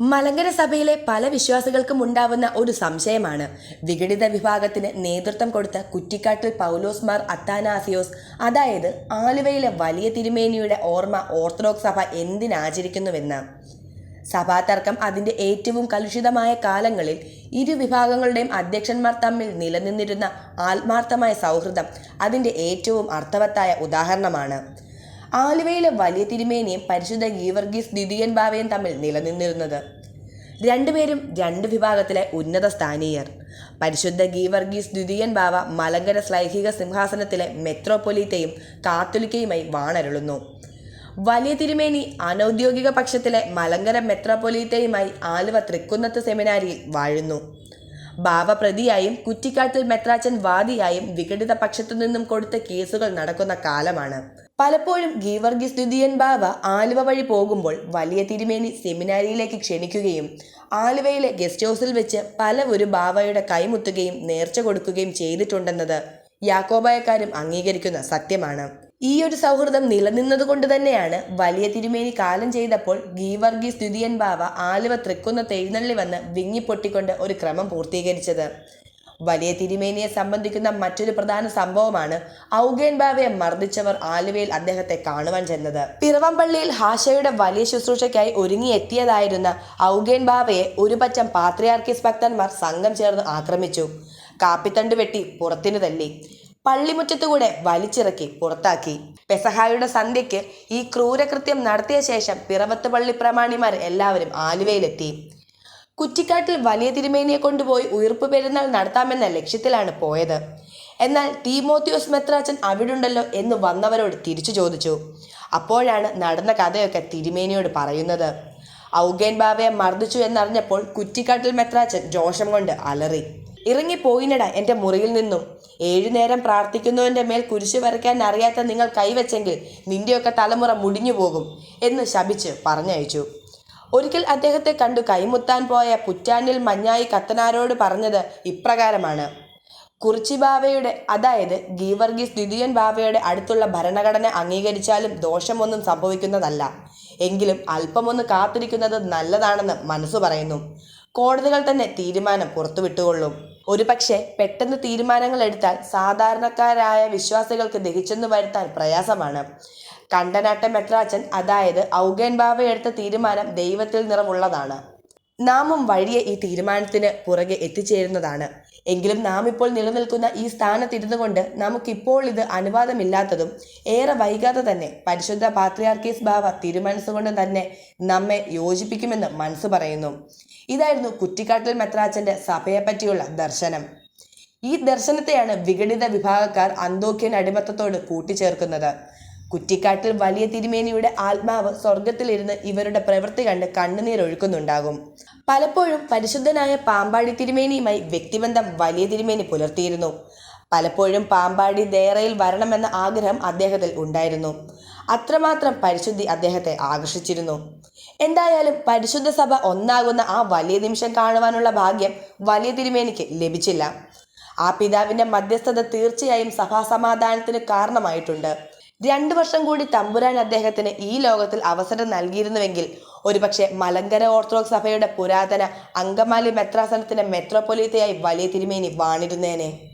മലങ്കര സഭയിലെ പല വിശ്വാസികൾക്കും ഉണ്ടാവുന്ന ഒരു സംശയമാണ്. വിഘടിത വിഭാഗത്തിന് നേതൃത്വം കൊടുത്ത കുറ്റിക്കാട്ടിൽ പൗലോസ് മാർ അത്താനാസിയോസ് അതായത് ആലുവയിലെ വലിയ തിരുമേനിയുടെ ഓർമ്മ ഓർത്തഡോക്സ് സഭ എന്തിനാചരിക്കുന്നുവെന്ന്. സഭാതർക്കം അതിന്റെ ഏറ്റവും കലുഷിതമായ കാലങ്ങളിൽ ഇരു വിഭാഗങ്ങളുടെയും അധ്യക്ഷന്മാർ തമ്മിൽ നിലനിന്നിരുന്ന ആത്മാർത്ഥമായ സൗഹൃദം അതിന്റെ ഏറ്റവും അർത്ഥവത്തായ ഉദാഹരണമാണ്. ആലുവയിലെ വലിയ തിരുമേനിയും പരിശുദ്ധ ഗീവർഗീസ് ദ്വിതീയൻ ബാവയും തമ്മിൽ നിലനിന്നിരുന്നത്. രണ്ടുപേരും രണ്ട് വിഭാഗത്തിലെ ഉന്നത സ്ഥാനീയർ. പരിശുദ്ധ ഗീവർഗീസ് ദ്വിതീയൻ ബാവ മലങ്കര ശ്ലൈഹിക സിംഹാസനത്തിലെ മെത്രോപൊലീത്തയും കാത്തുലിക്കയുമായി വാണരുളുന്നു. വലിയ തിരുമേനി അനൗദ്യോഗിക പക്ഷത്തിലെ മലങ്കര മെത്രോപൊലീത്തയുമായി ആലുവ തൃക്കുന്നത്ത് സെമിനാരിയിൽ വാഴുന്നു. ബാവ പ്രതിയായും കുറ്റിക്കാട്ടിൽ മെത്രാച്ചൻ വാദിയായും വിഘടിത പക്ഷത്തു നിന്നും കൊടുത്ത കേസുകൾ നടക്കുന്ന കാലമാണ്. പലപ്പോഴും ഗീവർഗീസ് ദ്വിതീയൻ ബാബ ആലുവ വഴി പോകുമ്പോൾ വലിയ തിരുമേനി സെമിനാരിയിലേക്ക് ക്ഷണിക്കുകയും ആലുവയിലെ ഗസ്റ്റ് ഹൗസിൽ വെച്ച് പലവരും ബാബയുടെ കൈമുത്തുകയും നേർച്ച കൊടുക്കുകയും ചെയ്തിട്ടുണ്ടെന്നത് യാക്കോബായക്കാരും അംഗീകരിക്കുന്ന സത്യമാണ്. ഈ ഒരു സൗഹൃദം നിലനിന്നതുകൊണ്ട് തന്നെയാണ് വലിയ തിരുമേനി കാലം ചെയ്തപ്പോൾ ഗീവർഗീസ് ദ്വിതീയൻ ബാവ ആലുവ തൃക്കുന്ന എഴുന്നള്ളി വന്ന് വിങ്ങിപ്പൊട്ടിക്കൊണ്ട് ഒരു ക്രമം പൂർത്തീകരിച്ചത്. വലിയ തിരുമേനിയെ സംബന്ധിക്കുന്ന മറ്റൊരു പ്രധാന സംഭവമാണ് ഔഗേൻ ബാവയെ മർദ്ദിച്ചവർ ആലുവയിൽ അദ്ദേഹത്തെ കാണുവാൻ ചെന്നത്. പിറവംപള്ളിയിൽ ഹാഷയുടെ വലിയ ശുശ്രൂഷയ്ക്കായി ഒരുങ്ങിയെത്തിയതായിരുന്ന ഔഗേൻ ബാവയെ ഒരു പറ്റം പാത്രിയാർക്കീസ് ഭക്തന്മാർ സംഘം ചേർന്ന് ആക്രമിച്ചു. കാപ്പിത്തണ്ട് വെട്ടി പുറത്തിനു തല്ലി. പള്ളിമുറ്റത്തുകൂടെ വലിച്ചിറക്കി പുറത്താക്കി. പെസഹായുടെ സന്ധ്യയ്ക്ക് ഈ ക്രൂരകൃത്യം നടത്തിയ ശേഷം പിറവത്ത് പള്ളി പ്രമാണിമാർ എല്ലാവരും ആലുവയിലെത്തി. കുറ്റിക്കാട്ടിൽ വലിയ തിരുമേനിയെ കൊണ്ടുപോയി ഉയർപ്പ് പെരുന്നാൾ നടത്താമെന്ന ലക്ഷ്യത്തിലാണ് പോയത്. എന്നാൽ തീമോത്യോസ് മെത്രാച്ചൻ അവിടുണ്ടല്ലോ എന്ന് വന്നവരോട് തിരിച്ചു ചോദിച്ചു. അപ്പോഴാണ് നടന്ന കഥയൊക്കെ തിരുമേനിയോട് പറയുന്നത്. ഔഗേൻ ബാവയെ മർദ്ദിച്ചു എന്നറിഞ്ഞപ്പോൾ കുറ്റിക്കാട്ടിൽ മെത്രാച്ചൻ ജോഷം കൊണ്ട് അലറി. ഇറങ്ങിപ്പോയിനട എന്റെ മുറിയിൽ നിന്നും. ഏഴു നേരം പ്രാർത്ഥിക്കുന്നവന്റെ മേൽ കുരിശ് വരയ്ക്കാൻ അറിയാത്ത നിങ്ങൾ കൈവച്ചെങ്കിൽ നിന്റെയൊക്കെ തലമുറ മുടിഞ്ഞു പോകും എന്ന് ശപിച്ച് പറഞ്ഞയച്ചു. ഒരിക്കൽ അദ്ദേഹത്തെ കണ്ടു കൈമുത്താൻ പോയ പുറ്റാനിൽ മഞ്ഞായി കത്തനാരോട് പറഞ്ഞത് ഇപ്രകാരമാണ്. കുറിച്ചി ബാവയുടെ അതായത് ഗീവർഗീസ് ദ്വിതീയൻ ബാവയുടെ അടുത്തുള്ള ഭരണഘടന അംഗീകരിച്ചാലും ദോഷമൊന്നും സംഭവിക്കുന്നതല്ല. എങ്കിലും അല്പമൊന്ന് കാത്തിരിക്കുന്നത് നല്ലതാണെന്ന് മനസ്സു പറയുന്നു. കോടതികൾ തന്നെ തീരുമാനം പുറത്തുവിട്ടുകൊള്ളും. ഒരു പക്ഷേ പെട്ടെന്ന് തീരുമാനങ്ങൾ എടുത്താൽ സാധാരണക്കാരായ വിശ്വാസികൾക്ക് ദഹിച്ചെന്ന് വരുത്താൻ പ്രയാസമാണ്. കണ്ടനാട്ട മെട്രാച്ചൻ അതായത് ഔഗേൻ എടുത്ത തീരുമാനം ദൈവത്തിൽ നിറമുള്ളതാണ് നാമും വഴിയെ ഈ തീരുമാനത്തിന് പുറകെ എത്തിച്ചേരുന്നതാണ്. എങ്കിലും നാം ഇപ്പോൾ നിലനിൽക്കുന്ന ഈ സ്ഥാനത്തിരുന്നു കൊണ്ട് നമുക്കിപ്പോൾ ഇത് അനുവാദമില്ലാത്തതും ഏറെ വൈകാതെ തന്നെ പരിശുദ്ധ പാത്രിയാർക്കീസ് ബാവ തീരുമാനിച്ചുകൊണ്ട് തന്നെ നമ്മെ യോജിപ്പിക്കുമെന്ന് മനസ്സ് പറയുന്നു. ഇതായിരുന്നു കുറ്റിക്കാട്ടിൽ മെത്രാച്ചന്റെ സഭയെപ്പറ്റിയുള്ള ദർശനം. ഈ ദർശനത്തെയാണ് വിഘടിത വിഭാഗക്കാർ അന്തോക്യൻ അടിമത്തത്തോട് കൂട്ടിച്ചേർക്കുന്നത്. കുറ്റിക്കാട്ടിൽ വലിയ തിരുമേനിയുടെ ആത്മാവ് സ്വർഗത്തിലിരുന്ന് ഇവരുടെ പ്രവൃത്തി കണ്ട് കണ്ണുനീരൊഴുക്കുന്നുണ്ടാകും പലപ്പോഴും പരിശുദ്ധനായ പാമ്പാടി തിരുമേനിയുമായി വ്യക്തിബന്ധം വലിയ തിരുമേനി പുലർത്തിയിരുന്നു. പലപ്പോഴും പാമ്പാടി ദേറയിൽ വരണമെന്ന ആഗ്രഹം അദ്ദേഹത്തിൽ ഉണ്ടായിരുന്നു. അത്രമാത്രം പരിശുദ്ധി അദ്ദേഹത്തെ ആകർഷിച്ചിരുന്നു. എന്തായാലും പരിശുദ്ധ സഭ ഒന്നാകുന്ന ആ വലിയ നിമിഷം കാണുവാനുള്ള ഭാഗ്യം വലിയ തിരുമേനിക്ക് ലഭിച്ചില്ല. ആ പിതാവിന്റെ മധ്യസ്ഥത തീർച്ചയായും സഭാസമാധാനത്തിന് കാരണമായിട്ടുണ്ട്. രണ്ടു വർഷം കൂടി തമ്പുരാൻ അദ്ദേഹത്തിന് ഈ ലോകത്തിൽ അവസരം നൽകിയിരുന്നുവെങ്കിൽ ഒരുപക്ഷെ മലങ്കര ഓർത്തഡോക്സ് സഭയുടെ പുരാതന അങ്കമാലി മെത്രാസനത്തിന്റെ മെത്രോപൊലീത്തയായി വലിയ തിരുമേനി വാണിരുന്നേനെ.